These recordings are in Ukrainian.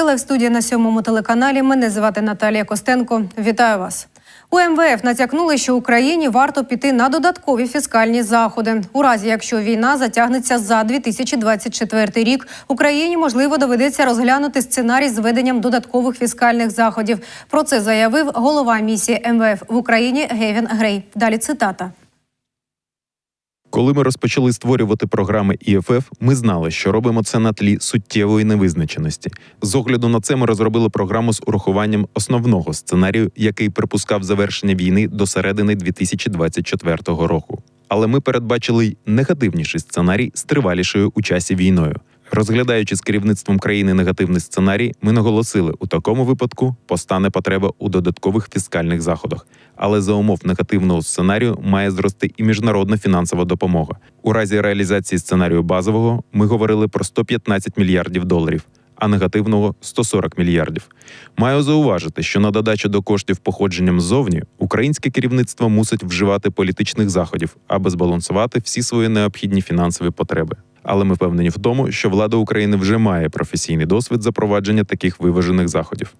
Це лайв студія на сьомому телеканалі. Мене звати Наталія Костенко. Вітаю вас. У МВФ натякнули, що Україні варто піти на додаткові фіскальні заходи. У разі, якщо війна затягнеться за 2024 рік, Україні можливо доведеться розглянути сценарій з введенням додаткових фіскальних заходів. Про це заявив голова місії МВФ в Україні Гевін Грей. Далі цитата. Коли ми розпочали створювати програми ІФФ, ми знали, що робимо це на тлі суттєвої невизначеності. З огляду на це ми розробили програму з урахуванням основного сценарію, який припускав завершення війни до середини 2024 року. Але ми передбачили й негативніший сценарій з тривалішою у часі війною. Розглядаючи з керівництвом країни негативний сценарій, ми наголосили, у такому випадку постане потреба у додаткових фіскальних заходах. Але за умов негативного сценарію має зрости і міжнародна фінансова допомога. У разі реалізації сценарію базового ми говорили про 115 мільярдів доларів, а негативного 140 мільярдів. Маю зауважити, що на додачу до коштів походженням ззовні українське керівництво мусить вживати політичних заходів, аби збалансувати всі свої необхідні фінансові потреби. Але ми впевнені в тому, що влада України вже має професійний досвід запровадження таких виважених заходів.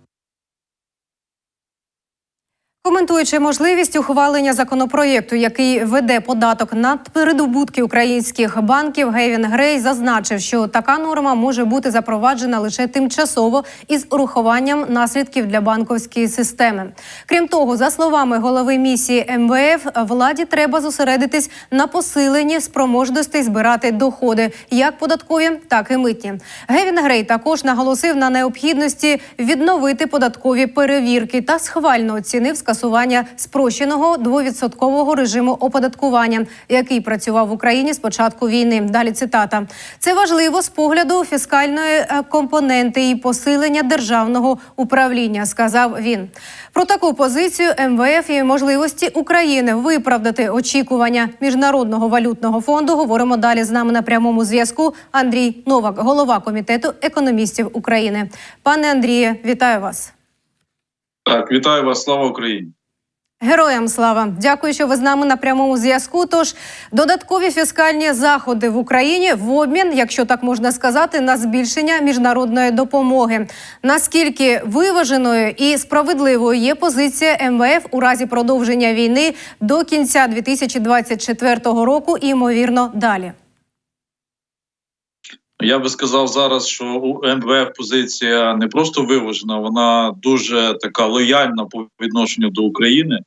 Коментуючи можливість ухвалення законопроєкту, який веде податок на передобутки українських банків, Гевін Грей зазначив, що така норма може бути запроваджена лише тимчасово із урахуванням наслідків для банковської системи. Крім того, за словами голови місії МВФ, владі треба зосередитись на посиленні спроможностей збирати доходи, як податкові, так і митні. Гевін Грей також наголосив на необхідності відновити податкові перевірки та схвально оцінив скасування спрощеного двовідсоткового режиму оподаткування, який працював в Україні з початку війни. Далі цитата: це важливо з погляду фіскальної е, компоненти і посилення державного управління, сказав він. Про таку позицію МВФ і можливості України виправдати очікування міжнародного валютного фонду. Говоримо далі з нами на прямому зв'язку. Андрій Новак, голова комітету економістів України. Пане Андріє, вітаю вас. Так, вітаю вас, слава Україні. Героям слава, дякую, що ви з нами на прямому зв'язку. Тож додаткові фіскальні заходи в Україні в обмін, якщо так можна сказати, на збільшення міжнародної допомоги. Наскільки виваженою і справедливою є позиція МВФ у разі продовження війни до кінця 2024 року і ймовірно далі? Я би сказав зараз, що у МВФ позиція не просто виважена, вона дуже така лояльна по відношенню до України.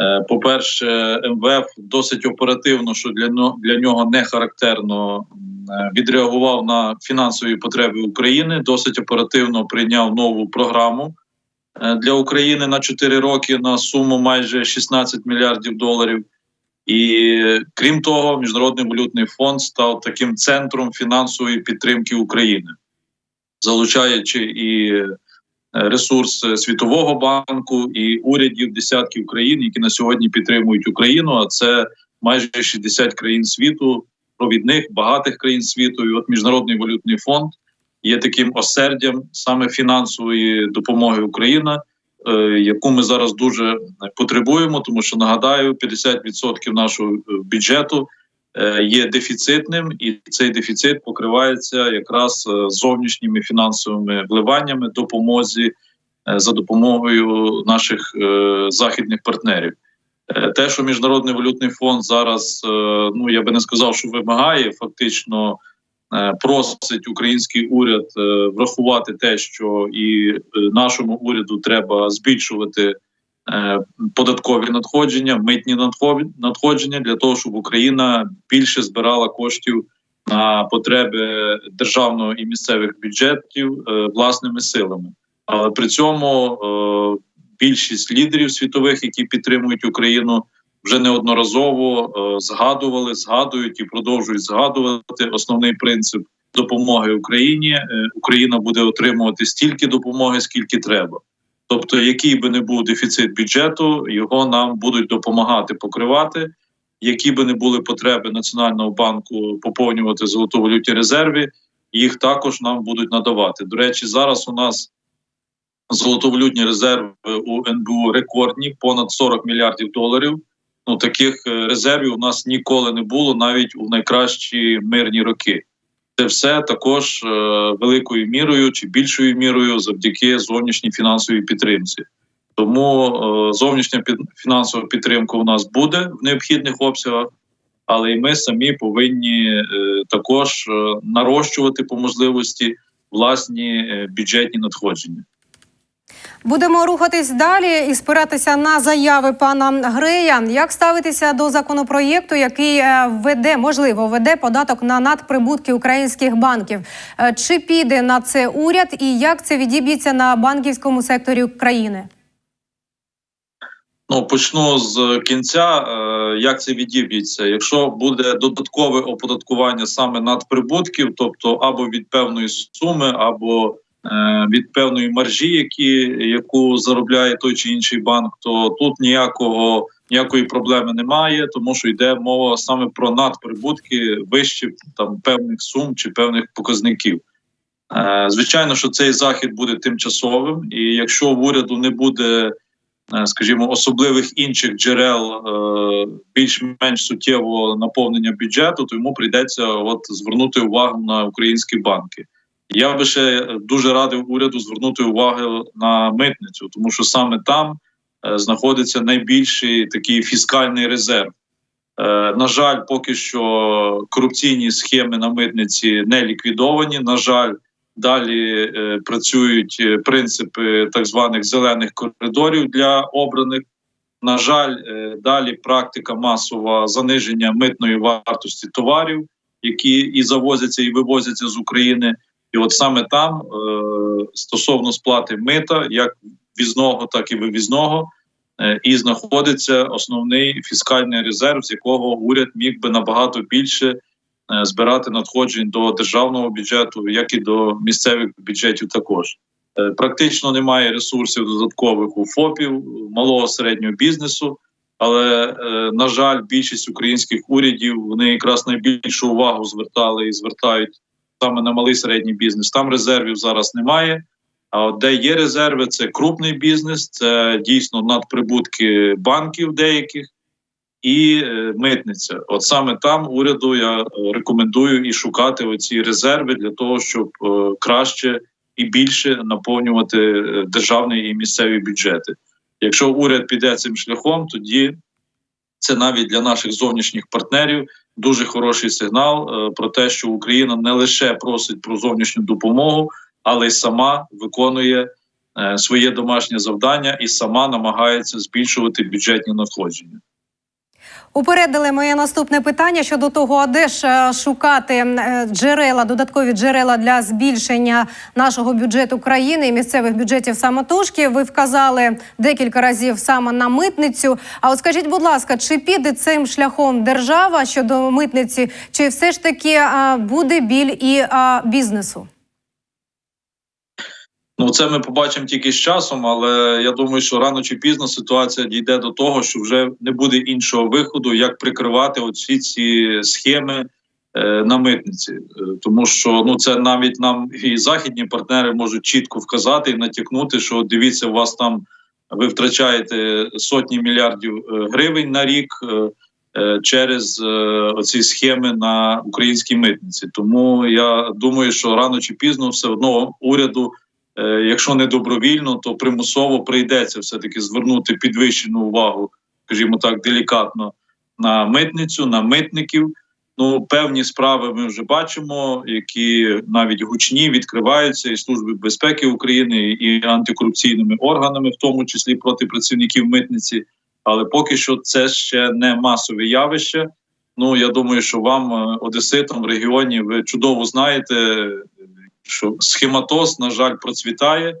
Е, По-перше, МВФ досить оперативно, що для нього не характерно е, відреагував на фінансові потреби України. Досить оперативно прийняв нову програму е, для України на 4 роки на суму майже 16 мільярдів доларів. І крім того, міжнародний валютний фонд став таким центром фінансової підтримки України, залучаючи і е, ресурси Світового банку і урядів десятків країн, які на сьогодні підтримують Україну. А це майже 60 країн світу, провідних багатих країн світу. І от міжнародний валютний фонд є таким осердям саме фінансової допомоги Україна. Е, яку ми зараз дуже потребуємо, тому що нагадаю, 50% нашого е, бюджету е, є дефіцитним, і цей дефіцит покривається якраз зовнішніми фінансовими вливаннями допомозі за допомогою наших західних партнерів. Те, що міжнародний валютний фонд зараз, ну я би не сказав, що вимагає фактично. Просить український уряд врахувати те, що і нашому уряду треба збільшувати податкові надходження, митні надходження для того, щоб Україна більше збирала коштів на потреби державного і місцевих бюджетів власними силами. Але при цьому більшість лідерів світових, які підтримують Україну вже неодноразово е, згадували, згадують і продовжують згадувати основний принцип допомоги Україні. Е, Україна буде отримувати стільки допомоги, скільки треба. Тобто, який би не був дефіцит бюджету, його нам будуть допомагати покривати. Які би не були потреби Національного банку поповнювати золотовалютні резерви, їх також нам будуть надавати. До речі, зараз у нас золотовалютні резерви у НБУ рекордні, понад 40 мільярдів доларів ну таких е, резервів у нас ніколи не було, навіть у найкращі мирні роки. це все також е, великою мірою чи більшою мірою завдяки зовнішній фінансовій підтримці. Тому е, зовнішня фінансова підтримка у нас буде в необхідних обсягах, але і ми самі повинні також нарощувати по можливості власні бюджетні надходження. Будемо рухатись далі і спиратися на заяви пана Грея. Як ставитися до законопроєкту, який е, введе, можливо, введе податок на надприбутки українських банків? Е, Чи піде на це уряд, і як це відіб'ється на банківському секторі країни? Ну почну з кінця. Е, як це відіб'ється? Якщо буде додаткове оподаткування саме надприбутків, тобто або від певної суми, або від певної маржі, які яку заробляє той чи інший банк, то тут ніякого ніякої проблеми немає, тому що йде мова саме про надприбутки вище там певних сум чи певних показників. Е, звичайно, що цей захід буде тимчасовим, і якщо в уряду не буде е, скажімо, особливих інших джерел е, більш-менш суттєвого наповнення бюджету, то йому прийдеться от звернути увагу на українські банки. Я би ще дуже радив уряду звернути увагу на митницю, тому що саме там е, знаходиться найбільший такий фіскальний резерв. Е, на жаль, поки що корупційні схеми на митниці не ліквідовані. На жаль, далі е, працюють принципи так званих зелених коридорів для обраних. На жаль, далі практика масова заниження митної вартості товарів, які і завозяться, і вивозяться з України. І от саме там е, стосовно сплати мита, як візного, так і вивізного, е, і знаходиться основний фіскальний резерв, з якого уряд міг би набагато більше е, збирати надходжень до державного бюджету, як і до місцевих бюджетів. Також практично немає ресурсів додаткових у ФОПів, малого середнього бізнесу. Але на жаль, більшість українських урядів вони якраз найбільшу увагу звертали і звертають саме на малий середній бізнес. Там резервів зараз немає. А от де є резерви, це крупний бізнес, це дійсно надприбутки банків деяких і е, митниця. От саме там уряду я е, рекомендую і шукати оці резерви для того, щоб е, краще і більше наповнювати державний і місцеві бюджети. Якщо уряд піде цим шляхом, тоді це навіть для наших зовнішніх партнерів дуже хороший сигнал е, про те, що Україна не лише просить про зовнішню допомогу, але й сама виконує е, своє домашнє завдання і сама намагається збільшувати бюджетні надходження. Упередили моє наступне питання щодо того, а де ж е, шукати е, джерела, додаткові джерела для збільшення нашого бюджету країни і місцевих бюджетів самотужки. Ви вказали декілька разів саме на митницю. А от скажіть, будь ласка, чи піде цим шляхом держава щодо митниці, чи все ж таки буде біль і бізнесу? Ну, це ми побачимо тільки з часом, але я думаю, що рано чи пізно ситуація дійде до того, що вже не буде іншого виходу, як прикривати оці ці схеми е, на митниці. Е, тому що ну це навіть нам і західні партнери можуть чітко вказати і натякнути, що дивіться, у вас там ви втрачаєте сотні мільярдів е, гривень на рік. Е, е, Через е, оці схеми на українській митниці, тому я думаю, що рано чи пізно все одно уряду якщо не добровільно, то примусово прийдеться все-таки звернути підвищену увагу, скажімо так, делікатно на митницю, на митників. Ну, певні справи ми вже бачимо, які навіть гучні відкриваються і Служби безпеки України, і антикорупційними органами, в тому числі проти працівників митниці. Але поки що це ще не масове явище. Ну я думаю, що вам, е, одеситам в регіоні, ви чудово знаєте, що схематоз, на жаль, процвітає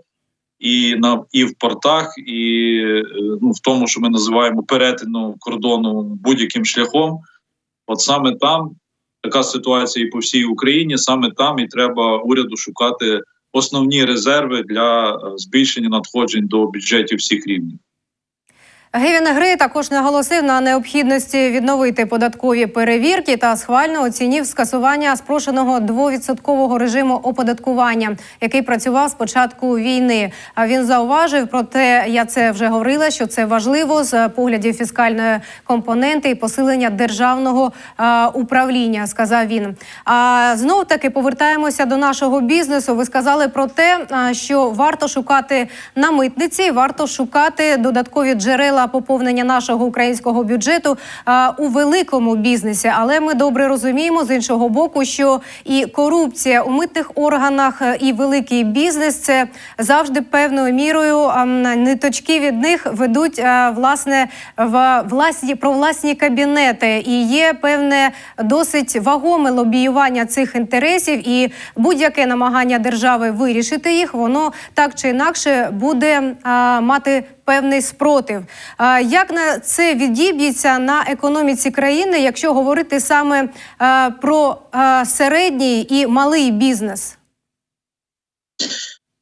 і на і в портах, і е, ну, в тому, що ми називаємо перетину кордону будь-яким шляхом. От саме там така ситуація і по всій Україні, саме там і треба уряду шукати основні резерви для е, збільшення надходжень до бюджетів всіх рівнів. Гевін Грей також наголосив на необхідності відновити податкові перевірки та схвально оцінив скасування спрошеного двовідсоткового режиму оподаткування, який працював з початку війни. А він зауважив про те, я це вже говорила, що це важливо з поглядів фіскальної компоненти і посилення державного управління. Сказав він. А знов таки повертаємося до нашого бізнесу. Ви сказали про те, що варто шукати на митниці, варто шукати додаткові джерела поповнення нашого українського бюджету у великому бізнесі. Але ми добре розуміємо з іншого боку, що і корупція у митних органах, е, і великий бізнес це завжди певною мірою ниточки від них ведуть власне в власні про власні кабінети, і є певне досить вагоме лобіювання цих інтересів, і будь-яке намагання держави вирішити їх, воно так чи інакше буде а, мати певний спротив. Як на це відіб'ється на економіці країни, якщо говорити саме про середній і малий бізнес?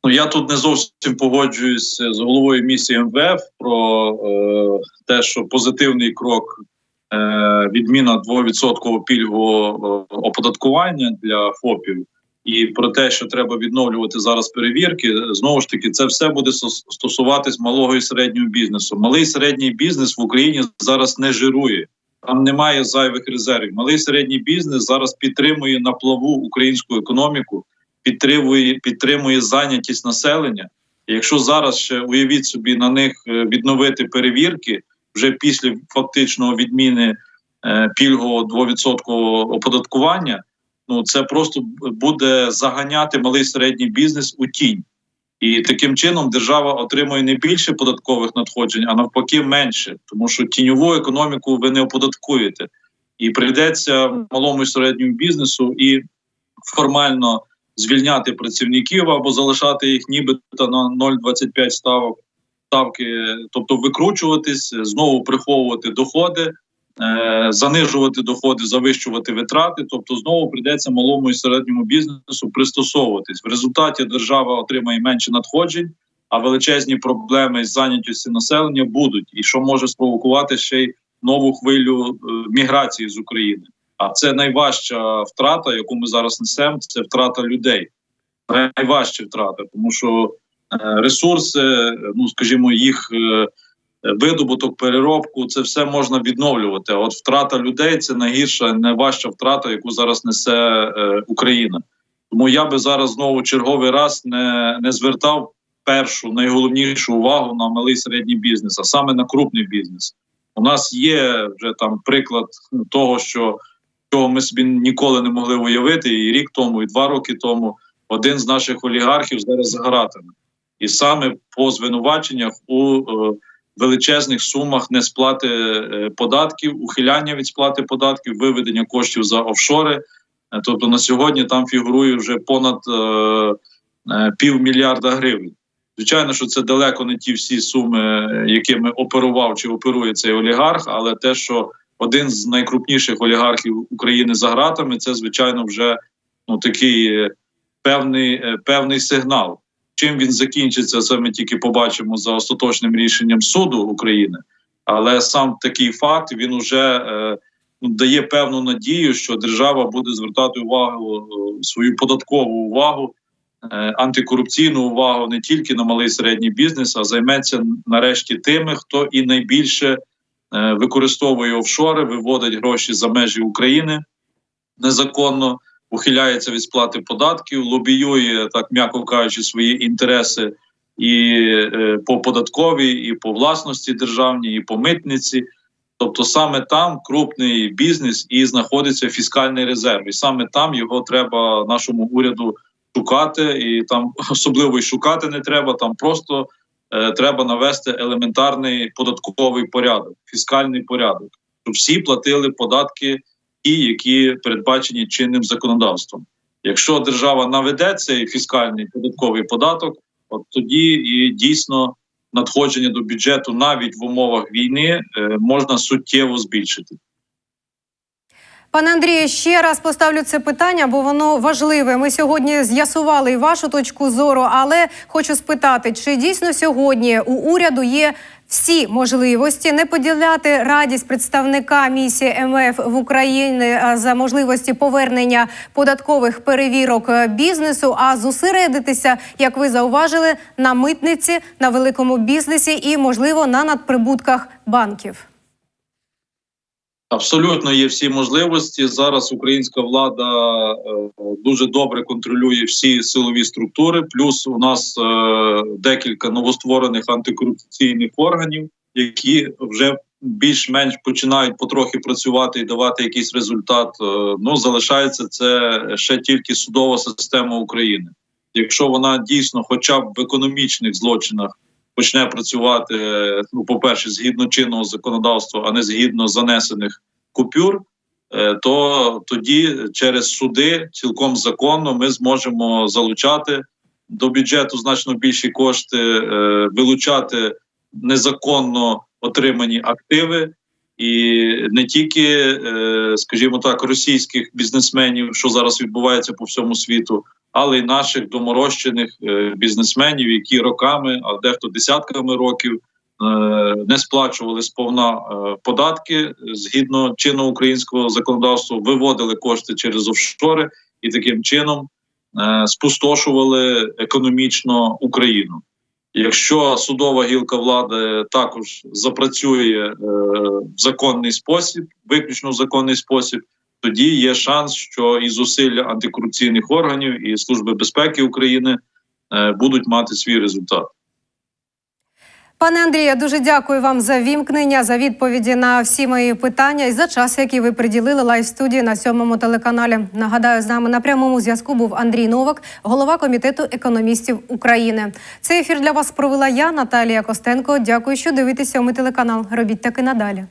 Ну я тут не зовсім погоджуюсь з головою місії МВФ про е, те, що позитивний крок е, відміна 2% пільгового е, оподаткування для ФОПів, і про те, що треба відновлювати зараз перевірки. Знову ж таки, це все буде стосуватись малого і середнього бізнесу. Малий і середній бізнес в Україні зараз не жирує. Там немає зайвих резервів. Малий і середній бізнес зараз підтримує на плаву українську економіку підтримує, підтримує зайнятість населення. Якщо зараз ще уявіть собі на них е, відновити перевірки вже після фактичного відміни е, пільгового 2% оподаткування, ну це просто буде заганяти малий середній бізнес у тінь. І таким чином держава отримує не більше податкових надходжень, а навпаки менше, тому що тіньову економіку ви не оподаткуєте. І прийдеться малому і середньому бізнесу і формально звільняти працівників або залишати їх нібито на 0,25 ставок ставки, тобто викручуватись, знову приховувати доходи, занижувати доходи, завищувати витрати. Тобто, знову прийдеться малому і середньому бізнесу пристосовуватись. В результаті держава отримає менше надходжень, а величезні проблеми з зайнятістю населення будуть, і що може спровокувати ще й нову хвилю е, міграції з України. А це найважча втрата, яку ми зараз несемо, це втрата людей. Найважча втрата, тому що е, ресурси, е, ну скажімо, їх е, видобуток, переробку, це все можна відновлювати. От втрата людей це найгірша, найважча втрата, яку зараз несе е, Україна. Тому я би зараз знову черговий раз не, не звертав першу найголовнішу увагу на малий середній бізнес, а саме на крупний бізнес. У нас є вже там приклад того, що чого ми собі ніколи не могли уявити, і рік тому, і два роки тому один з наших олігархів зараз за гратами. І саме по звинуваченнях у е, величезних сумах несплати е, податків, ухиляння від сплати податків, виведення коштів за офшори. Е, Тобто на сьогодні там фігурує вже понад е, е, півмільярда гривень. Звичайно, що це далеко не ті всі суми, якими оперував чи оперує цей олігарх, але те, що один з найкрупніших олігархів України за ґратами, це звичайно вже ну такий певний, певний сигнал. Чим він закінчиться, це ми тільки побачимо за остаточним рішенням суду України. Але сам такий факт він вже е, ну, дає певну надію, що держава буде звертати увагу е, свою податкову увагу, е, антикорупційну увагу не тільки на малий і середній бізнес, а займеться нарешті тими, хто і найбільше е, використовує офшори, виводить гроші за межі України незаконно, ухиляється від сплати податків, лобіює, так м'яко кажучи, свої інтереси і е, по податковій, і по власності державній, і по митниці. Тобто саме там крупний бізнес і знаходиться фіскальний резерв, і саме там його треба нашому уряду шукати, і там особливо й шукати не треба. Там просто е, треба навести елементарний податковий порядок, фіскальний порядок, щоб всі платили податки, ті, які передбачені чинним законодавством. Якщо держава наведе цей фіскальний податковий податок, от тоді і дійсно надходження до бюджету навіть в умовах війни е, можна суттєво збільшити. Пане Андрію, ще раз поставлю це питання, бо воно важливе. Ми сьогодні з'ясували і вашу точку зору, але хочу спитати, чи дійсно сьогодні у уряду є всі можливості, не поділяти радість представника місії МВФ в Україні за можливості повернення податкових перевірок е, бізнесу, а зосередитися, як ви зауважили, на митниці, на великому бізнесі і, можливо, на надприбутках банків. Абсолютно є всі можливості. Зараз українська влада е, дуже добре контролює всі силові структури. Плюс у нас е, декілька новостворених антикорупційних органів, які вже більш-менш починають потрохи працювати і давати якийсь результат. Е, ну залишається це ще тільки судова система України. Якщо вона дійсно, хоча б в економічних злочинах, почне працювати, ну, по-перше, згідно чинного законодавства, а не згідно занесених купюр, е, то тоді через суди цілком законно ми зможемо залучати до бюджету значно більші кошти, е, вилучати незаконно отримані активи. І не тільки, е, скажімо так, російських бізнесменів, що зараз відбувається по всьому світу, але й наших доморощених е, бізнесменів, які роками, а дехто десятками років е, не сплачували сповна податки згідно чинного українського законодавства, виводили кошти через офшори і таким чином спустошували економічно Україну. Якщо судова гілка влади також запрацює е, в законний спосіб, виключно в законний спосіб, тоді є шанс, що і зусилля антикорупційних органів і служби безпеки України е, будуть мати свій результат. Пане Андрію, дуже дякую вам за вімкнення, за відповіді на всі мої питання і за час, який ви приділили лайв студії на сьомому телеканалі. Нагадаю, з нами на прямому зв'язку був Андрій Новак, голова комітету економістів України. Цей ефір для вас провела я, Наталія Костенко. Дякую, що дивитеся сьомий телеканал. Робіть таки надалі.